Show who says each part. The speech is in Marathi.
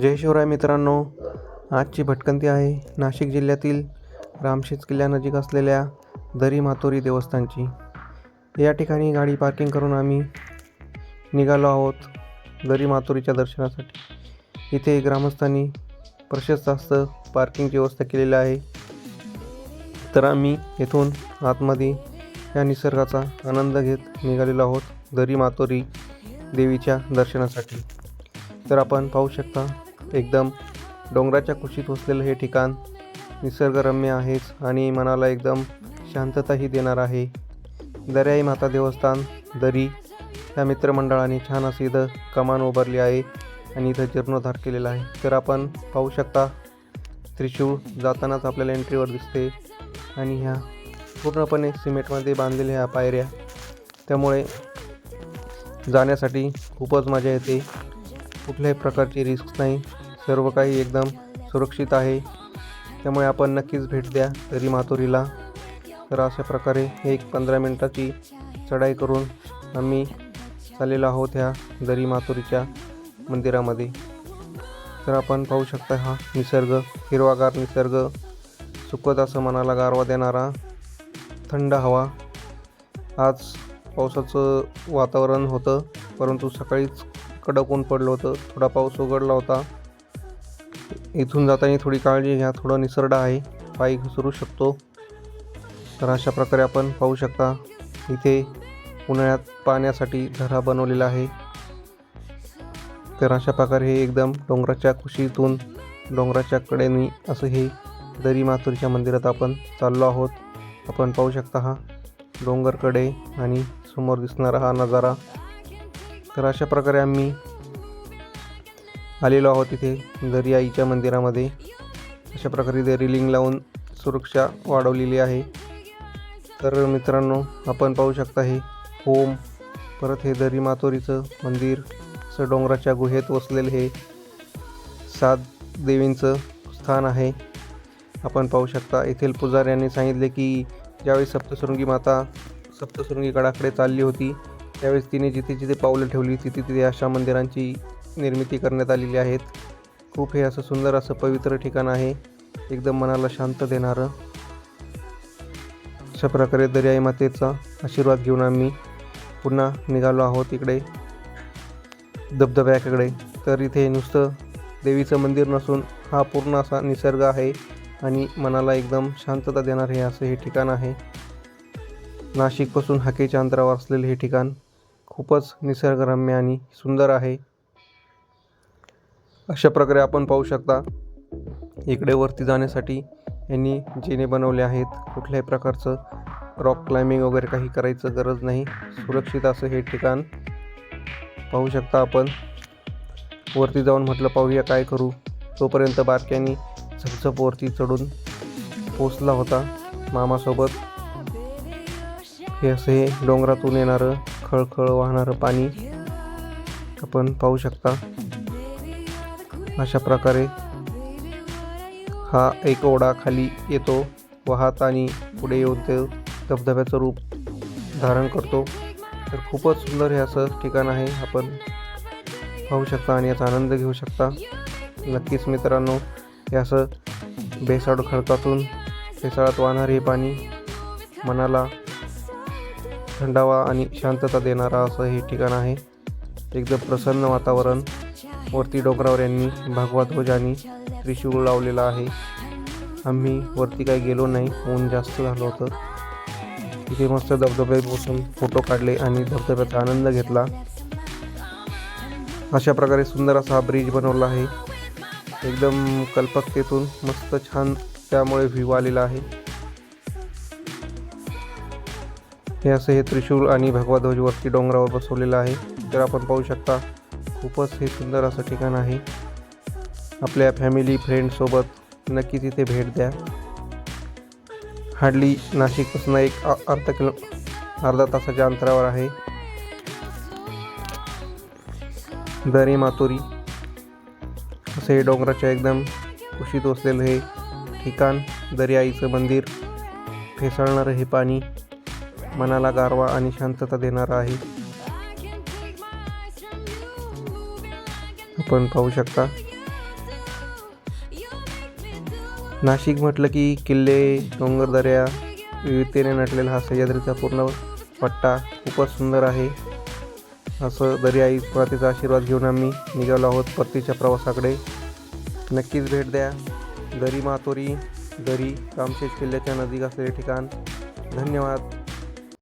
Speaker 1: जय शिवराय मित्रांनो आजची भटकंती आहे नाशिक जिल्ह्यातील रामशेज किल्ल्यानजीक असलेल्या दरी मातोरी देवस्थानची. या ठिकाणी गाडी पार्किंग करून आम्ही निघालो आहोत दरी मातोरीच्या दर्शनासाठी. इथे ग्रामस्थांनी प्रशस्त असं पार्किंगची व्यवस्था केलेली आहे. तर आम्ही येथून आतमध्ये या निसर्गाचा आनंद घेत निघालेलो आहोत दरी मातोरी देवीच्या दर्शनासाठी. तर आपण पाहू शकता एकदम डोंगराच्या कुशीत वसलेलं हे ठिकाण निसर्गरम्य आहेच आणि मनाला एकदम शांतताही देणार आहे. दर्याई माता देवस्थान दरी या मित्रमंडळाने छान असे इथं कमान उभारली आहे आणि इथं जीर्णोद्धार केलेला आहे. तर आपण पाहू शकता त्रिशूळ जातानाच आपल्याला एंट्रीवर दिसते आणि ह्या पूर्णपणे सिमेंटमध्ये बांधलेल्या ह्या पायऱ्या. त्यामुळे जाण्यासाठी खूपच मजा येते. कुठल्याही प्रकारची रिस्क नाही. सर्व काही एकदम सुरक्षित आहे. त्यामुळे आपण नक्कीच भेट द्या तरी माथुरीला तर अशा प्रकारे एक पंधरा मिनटाची चढाई करून आम्ही चाललेलो आहोत ह्या दरी माथुरीच्या मंदिरामध्ये. तर आपण पाहू शकता हा निसर्ग हिरवागार निसर्ग सुखद असं मनाला गारवा देणारा थंड हवा. आज पावसाचं वातावरण होतं परंतु सकाळीच कडक ऊन पडलं होतं थोडा पाऊस उघडला होता. इथून जाताना थोडी काळजी घ्या थोडं निसरडा आहे. पायी घसरू शकतो. तर अशा प्रकारे आपण पाहू शकता इथे उन्हाळ्यात पाण्यासाठी झरा बनवलेला आहे. तर अशा प्रकारे हे एकदम डोंगराच्या कुशीतून डोंगराच्या कडेने असं हे दरी माथुरीच्या मंदिरात आपण चाललो आहोत. आपण पाहू शकता हा डोंगरकडे आणि समोर दिसणारा हा नजारा. तर अशा प्रकारे आम्ही आलेलो आहोत इथे दरी आईच्या मंदिरामध्ये. अशा प्रकारे इथे रिलिंग लावून सुरक्षा वाढवलेली आहे. तर मित्रांनो आपण पाहू शकता हे होम परत हे दरी मातोरीचं मंदिर असं डोंगराच्या गुहेत वसलेले हे सात देवींचं स्थान आहे. आपण पाहू शकता येथील पुजाऱ्यांनी सांगितले की ज्यावेळी सप्तशृंगी माता सप्तशृंगी गडाकडे चालली होती त्यावेळेस तिने जिथे जिथे पावलं ठेवली तिथे तिथे अशा मंदिरांची निर्मिती करण्यात आलेली आहेत. खूप हे असं सुंदर असं पवित्र ठिकाण आहे. एकदम मनाला शांत देणारं. अशा प्रकारे दर्याई मातेचा आशीर्वाद घेऊन आम्ही पुन्हा निघालो आहोत इकडे. धबधब्याकडे. तर इथे नुसतं देवीचं मंदिर नसून हा पूर्ण असा निसर्ग आहे आणि मनाला एकदम शांतता देणार हे असं हे ठिकाण आहे. नाशिकपासून हाकेच्या अंतरावर असलेले हे ठिकाण खूपच निसर्गरम्य आणि सुंदर आहे. अशा प्रकारे आपण पाहू शकता इकडे वरती जाण्यासाठी यांनी जेणे बनवले आहेत कुठल्याही प्रकारचं रॉक क्लाइम्बिंग वगैरे काही करायचं गरज नाही. सुरक्षित असं हे ठिकाण पाहू शकता आपण. वरती जाऊन म्हटलं पाहूया काय करू. तोपर्यंत बारक्यानी झपझप वरती चढून पोचला होता मामासोबत. हे असे हे डोंगरातून येणारं खळखळ वाहणारं पाणी आपण पाहू शकता. अशा प्रकारे हा एक ओढा खाली येतो. वाहत आणि पुढे येऊन ते धबधब्याचं रूप धारण करतो. तर खूपच सुंदर हे असं ठिकाण आहे. आपण पाहू शकता आणि याचा आनंद घेऊ शकता. नक्कीच मित्रांनो हे असं बेसाड खडकातून भेसाळात वाहणारे हे पाणी मनाला थंडावा आणि शांतता देणारा असं हे ठिकाण आहे. एकदम प्रसन्न वातावरण. वरती डोंगरावर यांनी भगवा ध्वज आणि त्रिशूळ लावलेला आहे. आम्ही वरती काही गेलो नाही ऊन जास्त झालं होतं. तिथे मस्त धबधब्यात बसून फोटो काढले आणि धबधब्याचा आनंद घेतला. अशा प्रकारे सुंदर असा हा ब्रिज बनवला आहे. एकदम कल्पकतेतून मस्त छान त्यामुळे व्ह्यू आलेला आहे. हे असं हे त्रिशूळ आणि भगवा ध्वज वरती डोंगरावर बसवलेलं आहे. तर आपण पाहू शकता खूपच हे सुंदर असं ठिकाण आहे. आपल्या फॅमिली फ्रेंडसोबत नक्की तिथे भेट द्या. हार्डली नाशिकपासून एक अ- अर्धा किलो अर्धा तासाच्या अंतरावर आहे. दरी मातोरी असं हे डोंगराच्या एकदम कुशीत वसलेलं हे ठिकाण दरी आईचं मंदिर फेसाळणारं हे पाणी मनाला गारवा आणि शांतता देणारं आहे. आपण पाहू शकता. नाशिक म्हटलं की किल्ले डोंगरदऱ्या विविधतेने नटलेला हा सह्याद्रीचा पूर्ण पट्टा खूपच सुंदर आहे. असं दर्याई स्वरातीचा आशीर्वाद घेऊन आम्ही निघालो आहोत परतीच्या प्रवासाकडे. नक्कीच भेट द्या. दरी मातोरी दरी कामशेष किल्ल्याच्या नजीक असलेले ठिकाण. धन्यवाद.